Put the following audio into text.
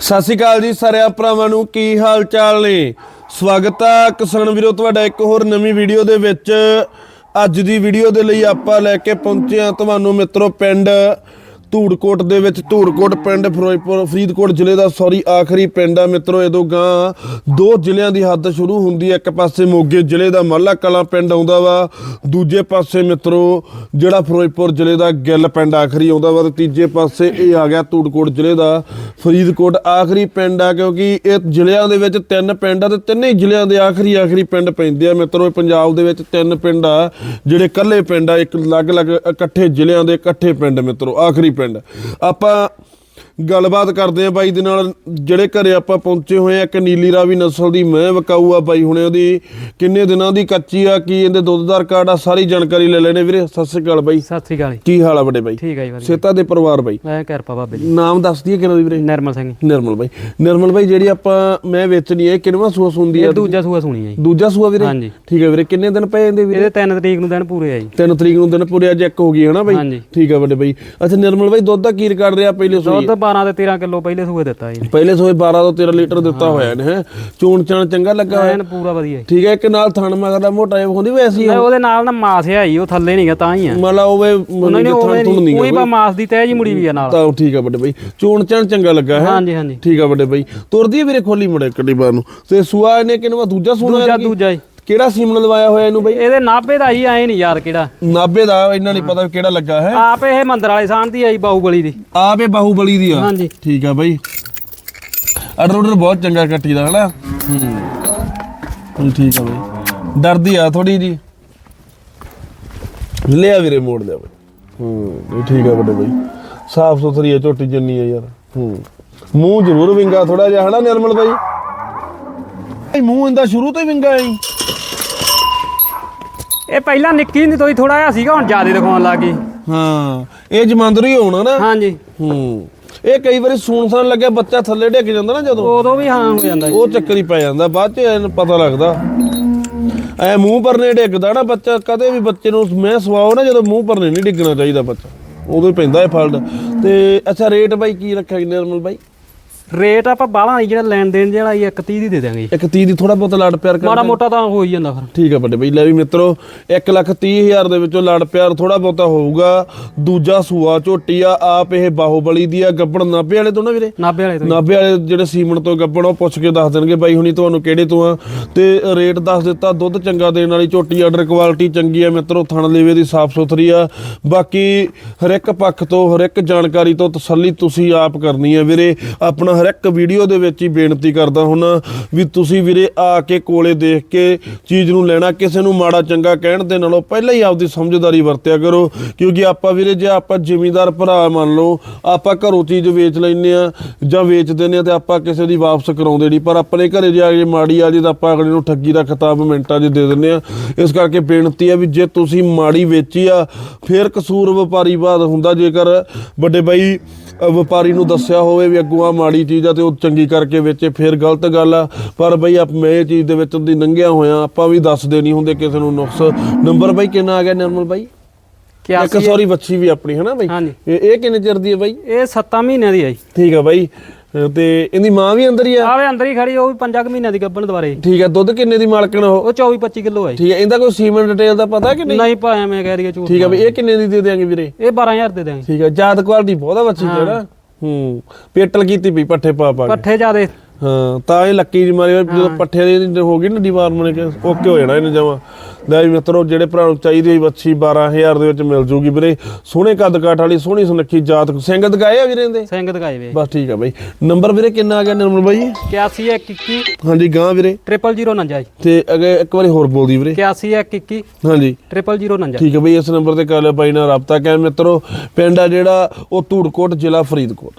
ਸਤਿ ਸ਼੍ਰੀ ਅਕਾਲ ਜੀ ਸਾਰਿਆਂ ਭਰਾਵਾਂ ਨੂੰ, ਕੀ ਹਾਲ ਚਾਲ ਨੇ? ਸਵਾਗਤ ਆ ਕਿਸਾਨ ਵੀਰੋ, ਤੁਹਾਡਾ ਇੱਕ ਹੋਰ ਨਵੀਂ ਵੀਡੀਓ ਦੇ ਵਿੱਚ। ਅੱਜ ਦੀ ਵੀਡੀਓ ਦੇ ਲਈ ਆਪਾਂ ਲੈ ਕੇ ਪਹੁੰਚੇ ਹਾਂ ਤੁਹਾਨੂੰ ਮਿੱਤਰੋ ਪਿੰਡ ਧੂੜਕੋਟ ਦੇ ਵਿੱਚ ਧੂੜਕੋਟ ਪਿੰਡ ਫਿਰੋਜ਼ਪੁਰ, ਫਰੀਦਕੋਟ ਜ਼ਿਲ੍ਹੇ ਦਾ ਸੌਰੀ ਆਖਰੀ ਪਿੰਡ ਆ ਮਿੱਤਰੋ ਇਦੋਂ ਗਾਂ ਦੋ ਜ਼ਿਲ੍ਹਿਆਂ ਦੀ ਹੱਦ ਸ਼ੁਰੂ ਹੁੰਦੀ ਹੈ। ਇੱਕ ਪਾਸੇ ਮੋਗੇ ਜ਼ਿਲ੍ਹੇ ਦਾ ਮੱਲਾ ਕਲਾਂ ਪਿੰਡ ਆਉਂਦਾ ਵਾ, ਦੂਜੇ ਪਾਸੇ ਮਿੱਤਰੋ, ਜਿਹੜਾ ਫਿਰੋਜ਼ਪੁਰ ਜ਼ਿਲ੍ਹੇ ਦਾ ਗਿੱਲ ਪਿੰਡ ਆਖਰੀ ਆਉਂਦਾ ਵਾ ਤੇ ਤੀਜੇ ਪਾਸੇ ਇਹ ਆ ਗਿਆ ਧੂੜਕੋਟ ਜ਼ਿਲ੍ਹੇ ਦਾ। ਫਰੀਦਕੋਟ ਆਖਰੀ ਪਿੰਡ ਆ, ਕਿਉਂਕਿ ਇਹ ਜ਼ਿਲ੍ਹਿਆਂ ਦੇ ਵਿੱਚ ਤਿੰਨ ਪਿੰਡ ਆ ਤੇ ਤਿੰਨੇ ਹੀ ਜ਼ਿਲ੍ਹਿਆਂ ਦੇ ਆਖਰੀ ਆਖਰੀ ਪਿੰਡ ਪੈਂਦੇ ਆ ਮਿੱਤਰੋ। ਇਹ ਪੰਜਾਬ ਦੇ ਵਿੱਚ ਤਿੰਨ ਪਿੰਡ ਆ, ਜਿਹੜੇ ਇਕੱਲੇ ਪਿੰਡ ਆ, ਇੱਕ ਅਲੱਗ-ਅਲੱਗ ਇਕੱਠੇ ਜ਼ਿਲ੍ਹਿਆਂ ਦੇ ਇਕੱਠੇ ਪਿੰਡ ਮਿੱਤਰੋ, ਆਖਰੀ ਪਿੰਡ ਆਪਾਂ ਗੱਲਬਾਤ ਕਰਦੇ ਆ ਬਾਈ ਦੇ ਨਾਲ ਜਿਹੜੇ ਘਰੇ ਆਪਾਂ ਪਹੁੰਚੇ ਹੋਏ ਆ ਇੱਕ ਨੀਲੀ ਰਾਵੀ ਨਸਲ ਦੀ ਮੈਂ ਵਕਾਊ ਆ ਬਾਈ ਹੁਣੇ ਉਹਦੀ। ਕਿੰਨੇ ਦਿਨਾਂ ਦੀ ਕੱਚੀ ਆ ਕੀ ਇਹਦੇ ਦੁੱਧਦਾਰ ਕਾਰਡ ਆ ਸਾਰੀ ਜਾਣਕਾਰੀ ਲੈ ਲੈਣੇ ਵੀਰੇ। ਸਤਿ ਸ਼੍ਰੀ ਅਕਾਲ ਬਾਈ। ਸਤਿ ਸ੍ਰੀ ਅਕਾਲ ਜੀ। ਕੀ ਹਾਲ ਆ ਵੱਡੇ ਬਾਈ? ਠੀਕ ਹੈ ਜੀ ਵਧੀਆ। ਸੇਤਾ ਦੇ ਪਰਿਵਾਰ ਬਾਈ? ਮੈਂ ਕਿਰਪਾ ਬਾਬੇ ਜੀ ਨਾਮ ਦੱਸ ਦਈਏ ਕਿਹਨਾਂ ਦੀ ਵੀਰੇ? ਨਰਮਲ ਸਿੰਘ ਨਿਰਮਲ ਬਾਈ। ਨਿਰਮਲ ਬਾਈ ਜਿਹੜੀ ਆਪਾਂ ਮੈਂ ਵੇਚਣੀ ਹੈ ਕਿੰਨਵਾਂ ਸੂਆ ਸੁੰਦੀ ਆ? ਇਹ ਦੂਜਾ ਸੂਆ ਸੁਣੀ ਹੈ ਜੀ। ਦੂਜਾ ਸੂਆ ਵੀਰੇ? ਹਾਂਜੀ। ਠੀਕ ਹੈ ਵੀਰੇ ਕਿੰਨੇ ਦਿਨ ਪਏ ਇਹਦੇ ਵੀਰੇ? ਇਹਦੇ 3 ਤਰੀਕ ਨੂੰ ਦਿਨ ਪੂਰੇ ਆ ਜੀ। ਤਿੰਨ ਤਰੀਕ ਨੂੰ ਦਿਨ ਪੂਰੇ ਅੱਜ ਇੱਕ ਹੋ ਗਈ ਹੈ ਨਾ ਬਾਈ? ਹਾਂਜੀ। ਠੀਕ ਹੈ ਵੱਡੇ ਬਾਈ। ਅੱਛਾ ਨਿਰਮਲ ਬਾਈ ਦੁੱਧ ਦਾ ਕੀ ਰਿਕਾਰਡ ਰਿਹਾ ਪਹਿਲੇ ਸੂਈ? ਦੁੱਧ 12 ਤੇ 13 ਕਿਲੋ ਪਹਿਲੇ ਸੂਏ ਦਿੱਤਾ ਜੀ ਪਹਿਲੇ ਸੂਏ 12 ਤੋਂ 13 ਲੀਟਰ ਦਿੱਤਾ ਹੋਇਆ ਹੈ। ਚੂਣ ਚਾਣ ਚੰਗਾ ਲੱਗਾ ਹੋਇਆ। ਐਨ ਪੂਰਾ ਵਧੀਆ ਜੀ। ਠੀਕ ਹੈ ਇੱਕ ਨਾਲ ਥਣ ਮਗਰ ਦਾ ਮੋਟਾ ਜਿਹਾ ਹੁੰਦੀ ਵੈਸੀ ਨਹੀਂ, ਉਹਦੇ ਨਾਲ ਨਾ ਮਾਸ ਹੈ ਜੀ ਉਹ ਥੱਲੇ ਨਹੀਂਗਾ ਤਾਂ ਹੀ ਆ। ਮਤਲਬ ਉਹ ਨੇ ਥਣ ਥੁਣ ਨਹੀਂ ਨਹੀਂ ਉਹੀ ਬਾ ਮਾਸ ਦੀ ਤਹਿ ਜੀ ਮੁੜੀ ਵੀ ਆ ਨਾਲ। ਤਾਂ ਠੀਕ ਹੈ ਵੱਡੇ ਬਾਈ। ਚੂਣ ਚਾਣ ਚੰਗਾ ਲੱਗਾ ਹੈ। ਹਾਂਜੀ ਹਾਂਜੀ। ਠੀਕ ਆ ਵੱਡੇ ਬਾਈ। ਤੁਰਦੀ ਹੈ ਵੀਰੇ ਖੋਲੀ ਮੁੜੇ ਕੱਡੀ ਬਾਰ ਨੂੰ। ਤੇ ਸੂਆ ਇਹਨੇ ਕਿਨਵਾ ਦੂਜਾ ਸੂਣਾ ਦੂਜਾ ਦੂਜਾ ਜੀ। ਕਿਹੜਾ ਸੀਮਨ ਲਵਾਇਆ ਹੋਇਆ ਇਹਨੂੰ ਬਾਈ? ਇਹਦੇ ਨਾਭੇ ਦਾ ਹੀ ਆਏ ਨਹੀਂ ਯਾਰ ਕਿਹੜਾ। ਨਾਬੇ ਦਾ ਇਹਨਾਂ ਨਹੀਂ ਪਤਾ ਕਿਹੜਾ ਲੱਗਾ ਹੈ। ਆਪ ਇਹ ਮੰਦਰ ਵਾਲੇ ਸਾਨ ਦੀ ਆਈ ਬਾਹੂਬਲੀ ਦੀ। ਆਪ ਇਹ ਬਾਹੂਬਲੀ ਦੀ ਆ। ਹਾਂਜੀ। ਠੀਕ ਆ ਬਾਈ। ਆਰਡਰ ਆਰਡਰ ਬਹੁਤ ਚੰਗਾ ਕੱਟੀ ਦਾ ਹਨਾ? ਹੂੰ। ਠੀਕ ਆ ਬਾਈ। ਡਰਦੀ ਆ ਥੋੜੀ ਜੀ। ਲਿਆ ਵੀਰੇ ਮੋੜ ਲਿਆ ਬਾਈ। ਹੂੰ ਇਹ ਠੀਕ ਆ ਵੱਡੇ ਬਾਈ। ਸਾਫ਼ ਸੁਥਰੀ ਆ ਝੋਟੀ ਜੰਨੀ ਆ ਯਾਰ। ਹੂੰ। ਮੂੰਹ ਜ਼ਰੂਰ ਵਿੰਗਾ ਥੋੜਾ ਜਿਹਾ ਹਨਾ ਨਿਰਮਲ ਬਾਈ? ਮੂੰਹ ਇਹਦਾ ਸ਼ੁਰੂ ਤੋਂ ਹੀ ਵਿੰਗਾ ਹੈ ਜੀ। ਇਹ ਪਹਿਲਾਂ ਨਿੱਕੀ ਹੁੰਦੀ ਤੋਂ ਹੀ ਥੋੜਾ ਜਿਹਾ ਸੀਗਾ ਹੁਣ ਜ਼ਿਆਦਾ ਦਿਖਾਉਣ ਲੱਗ ਗਈ। ਹਾਂ ਇਹ ਜਮਾਂਦਰੂ ਹੋਣਾ ਨਾ। ਹਾਂਜੀ। ਹੂੰ ਇਹ ਕਈ ਵਾਰੀ ਸੂਣ ਸਾਣ ਲੱਗਿਆ ਬੱਚਾ ਥੱਲੇ ਡਿੱਗ ਜਾਂਦਾ ਨਾ ਜਦੋਂ। ਉਦੋਂ ਵੀ ਹਾਂ ਹੋ ਜਾਂਦਾ ਜੀ। ਉਹ ਚੱਕਰ ਹੀ ਪੈ ਜਾਂਦਾ ਬਾਅਦ ਚ ਇਹਨੂੰ ਪਤਾ ਲੱਗਦਾ। ਐ ਮੂੰਹ ਪਰਨੇ ਡਿੱਗਦਾ ਨਾ ਬੱਚਾ ਕਦੇ ਵੀ ਬੱਚੇ ਨੂੰ ਮੈਂ ਸਵਾਓ ਨਾ ਜਦੋਂ ਮੂੰਹ ਪਰਨੇ ਨਹੀਂ ਡਿੱਗਣਾ ਚਾਹੀਦਾ ਬੱਚਾ। ਉਦੋਂ ਹੀ ਪੈਂਦਾ ਇਹ ਫਲਡ। ਤੇ ਅੱਛਾ ਰੇਟ ਬਾਈ ਕੀ ਰੱਖਿਆ ਨਿਰਮਲ ਬਾਈ? ਰੇਟ ਆਪਾਂ ਬਾਹਲਾ ਨਹੀਂ ਜਿਹੜਾ ਲੈਣ ਦੇਣ ਜਿਹੜਾ ਇਹ 31 ਦੀ ਦੇ ਦਾਂਗੇ। ਇੱਕ 30 ਦੀ ਥੋੜਾ ਬਹੁਤ ਲੜ ਪਿਆਰ ਕਰ ਮਾੜਾ ਮੋਟਾ ਤਾਂ ਹੋ ਹੀ ਜਾਂਦਾ ਫਿਰ। ਠੀਕ ਆ ਵੱਡੇ ਬਈ ਲੈ ਵੀ ਮਿੱਤਰੋ 1 ਲੱਖ 30 ਹਜ਼ਾਰ ਦੇ ਵਿੱਚੋਂ ਲੜ ਪਿਆਰ ਥੋੜਾ ਬਹੁਤਾ ਹੋਊਗਾ। ਦੂਜਾ ਸੂਆ ਝੋਟੀ ਆ ਆਪ ਇਹ ਬਾਹੂਬਲੀ ਦੀ ਆ ਗੱਬੜ ਨਾਭੇ ਵਾਲੇ ਤੋਂ ਨਾ ਵੀਰੇ? ਨਾਭੇ ਵਾਲੇ ਤੋਂ। ਨਾਭੇ ਵਾਲੇ ਜਿਹੜੇ ਸੀਮਨ ਤੋਂ ਗੱਬੜ ਉਹ ਪੁੱਛ ਕੇ ਦੱਸ ਦੇਣਗੇ ਬਾਈ ਹੁਣੀ ਤੁਹਾਨੂੰ ਕਿਹੜੇ ਤੋਂ ਆ। ਤੇ ਰੇਟ ਦੱਸ ਦਿੱਤਾ ਦੁੱਧ ਚੰਗਾ ਦੇਣ ਵਾਲੀ ਝੋਟੀ ਆਰਡਰ ਕੁਆਲਿਟੀ ਚੰਗੀ ਆ ਮਿੱਤਰੋ ਥਣ ਲੇਵੇ ਦੀ ਸਾਫ਼ ਸੁਥਰੀ ਆ। ਬਾਕੀ ਹਰ ਇੱਕ ਪੱਖ ਤੋਂ ਹਰ ਇੱਕ ਜਾਣਕਾਰੀ ਤੋਂ ਤਸੱਲੀ ਤੁਸੀਂ ਆਪ ਕਰਨੀ ਹੈ ਵੀਰੇ। ਆਪਣਾ ਹਰ ਇੱਕ ਵੀਡੀਓ ਦੇ ਵਿੱਚ ਹੀ ਬੇਨਤੀ ਕਰਦਾ ਹੁੰਨਾ ਵੀ ਤੁਸੀਂ ਵੀਰੇ ਆ ਕੇ ਕੋਲੇ ਦੇਖ ਕੇ ਚੀਜ਼ ਨੂੰ ਲੈਣਾ, ਕਿਸੇ ਨੂੰ ਮਾੜਾ ਚੰਗਾ ਕਹਿਣ ਦੇ ਨਾਲੋਂ ਪਹਿਲਾਂ ਹੀ ਆਪਦੀ ਸਮਝਦਾਰੀ ਵਰਤਿਆ ਕਰੋ। ਕਿਉਂਕਿ ਆਪਾਂ ਵੀਰੇ ਜੇ ਆਪਾਂ ਜ਼ਿਮੀਂਦਾਰ ਭਰਾ ਮੰਨ ਲਓ, ਆਪਾਂ ਘਰੋਂ ਚੀਜ਼ ਵੇਚ ਲੈਨੇ ਆ ਜਾਂ ਵੇਚ ਦਿੰਨੇ ਆ ਤੇ ਆਪਾਂ ਕਿਸੇ ਦੀ ਵਾਪਸ ਕਰਾਉਂਦੇ ਨਹੀਂ। ਪਰ ਆਪਣੇ ਘਰੇ ਆ ਜੇ ਮਾੜੀ ਆ ਜੇ ਤਾਂ ਆਪਾਂ ਅਗਲੇ ਨੂੰ ਠੱਗੀ ਦਾ ਖਿਤਾਬ ਮਿੰਟਾਂ 'ਚ ਦੇ ਦਿੰਦੇ ਆ ਇਸ ਕਰਕੇ ਬੇਨਤੀ ਆ ਵੀ ਜੇ ਤੁਸੀਂ ਮਾੜੀ ਵੇਚੀ ਆ, ਫਿਰ ਕਸੂਰ ਵਪਾਰੀ ਬਾਦ ਹੁੰਦਾ ਜੇਕਰ ਵੱਡੇ ਬਾਈ ਵਪਾਰੀ ਨੂੰ ਦੱਸਿਆ ਹੋਵੇ ਵੀ ਅੱਗੋਂ ਆ ਮਾੜੀ ਚੀਜ਼ ਆ ਤੇ ਉਹ ਚੰਗੀ ਕਰਕੇ ਵੇਚੇ ਫਿਰ ਗਲਤ ਗੱਲ ਆ। ਪਰ ਬਈ ਆਪ ਮੈਂ ਇਹ ਚੀਜ਼ ਦੇ ਵਿੱਚ ਦੀ ਲੰਘਿਆ ਹੋਇਆ ਆਪਾਂ ਵੀ ਦੱਸਦੇ ਨਹੀਂ ਹੁੰਦੇ ਕਿਸੇ ਨੂੰ ਨੁਕਸ। ਨੰਬਰ ਬਾਈ ਕਿੰਨਾ ਆ ਗਿਆ ਨਿਰਮਲ ਬਾਈ? ਇੱਕ 81 ਸੌਰੀ ਬੱਚੀ ਵੀ ਆਪਣੀ ਹੈ ਨਾ ਬਾਈ ਇਹ ਕਿੰਨੇ ਚਿਰ ਦੀ ਹੈ ਬਾਈ? ਇਹ 7 ਮਹੀਨਿਆਂ ਦੀ ਜੀ। ਠੀਕ ਆ ਬਾਈ। ਤੇ ਇਹਦੀ ਮਾਂ ਵੀ ਅੰਦਰ ਹੀ ਆ? ਆਵੇ ਅੰਦਰ ਹੀ ਖੜੀ ਉਹ ਵੀ 5 ਮਹੀਨਿਆਂ ਦੀ ਗੱਭਣ ਦੁਬਾਰੇ ਠੀਕ ਆ ਦੁੱਧ ਕਿੰਨੇ ਦੀ ਮਾਲਕਣ ਉਹ? ਉਹ 24 25 ਕਿਲੋ ਆ ਜੀ। ਠੀਕ ਹੈ ਇਹਦਾ ਕੋਈ ਸੀਮਨ ਡਿਟੇਲ ਦਾ ਪਤਾ ਕਿ ਨਹੀਂ? ਨਹੀਂ ਭਾਵੇਂ ਮੈਂ ਕਹਿ ਰਹੀ ਝੂਠ ਠੀਕ ਆ ਬਈ ਇਹ ਕਿੰਨੇ ਦੀ ਦੇ ਦਿਆਂਗੇ ਵੀਰੇ? ਇਹ 12000 ਦੇ ਦਾਂਗੇ ਠੀਕ ਆ ਜਾਤ ਕੁਆਲਿਟੀ ਬਹੁਤ ਆ ਬੱਚੀ ਜਿਹੜਾ। ਹੂੰ ਪੇਟਲ ਕੀਤੀ ਪਈ ਪੱਠੇ ਪਾ ਪਾ ਪੱਠੇ ਜਿਆਦੇ। ਹਾਂ ਤਾਂ ਇਹ ਲੱਕੀ ਜੀ ਮਾਰੀ ਜਦੋਂ ਪੱਠੇ ਦੀ ਹੋ ਗਈ ਨਾ ਡਿਪਾਰਟਮੈਂਟ ਕੇ ਓਕੇ ਹੋ ਜਾਣਾ ਇਹਨੇ ਜਮਾ। ਲੈ ਵੀ ਮਿੱਤਰੋ ਜਿਹੜੇ ਭਰਾ ਨੂੰ ਚਾਹੀਦੀ ਹੋਈ ਬੱਚੀ 12000 ਦੇ ਵਿੱਚ ਮਿਲ ਜੂਗੀ ਵੀਰੇ। ਸੋਹਣੇ ਕੱਦ ਕਾਠ ਵਾਲੀ ਸੋਹਣੀ ਸੁਨੱਖੀ ਜਾਤ। ਸਿੰਘ ਦਗਾਏ ਆ ਵੀਰੇ ਦੇ ਸਿੰਘ ਦਿਖਾਏ ਵੇ। ਬਸ ਠੀਕ ਆ ਬਾਈ। ਨੰਬਰ ਵੀਰੇ ਕਿੰਨਾ ਆ ਗਿਆ ਨਿਰਮਲ ਬਾਈ? 81 21 ਹਾਂਜੀ ਗਾਂ ਵੀਰੇ। 0009 ਜੀ। ਤੇ ਅਗੇ ਇੱਕ ਵਾਰੀ ਹੋਰ ਬੋਲਦੀ ਵੀਰੇ। 81 21 ਹਾਂਜੀ। 0009 ਠੀਕ ਹੈ ਬਈ ਇਸ ਨੰਬਰ ਤੇ ਕਰ ਲਿਓ ਬਾਈ ਨਾਲ ਰਾਬਤਾ ਕਰ ਮਿੱਤਰੋ। ਪਿੰਡ ਆ ਜਿਹੜਾ ਉਹ ਧੂੜਕੋਟ ਜ਼ਿਲ੍ਹਾ ਫਰੀਦਕੋਟ।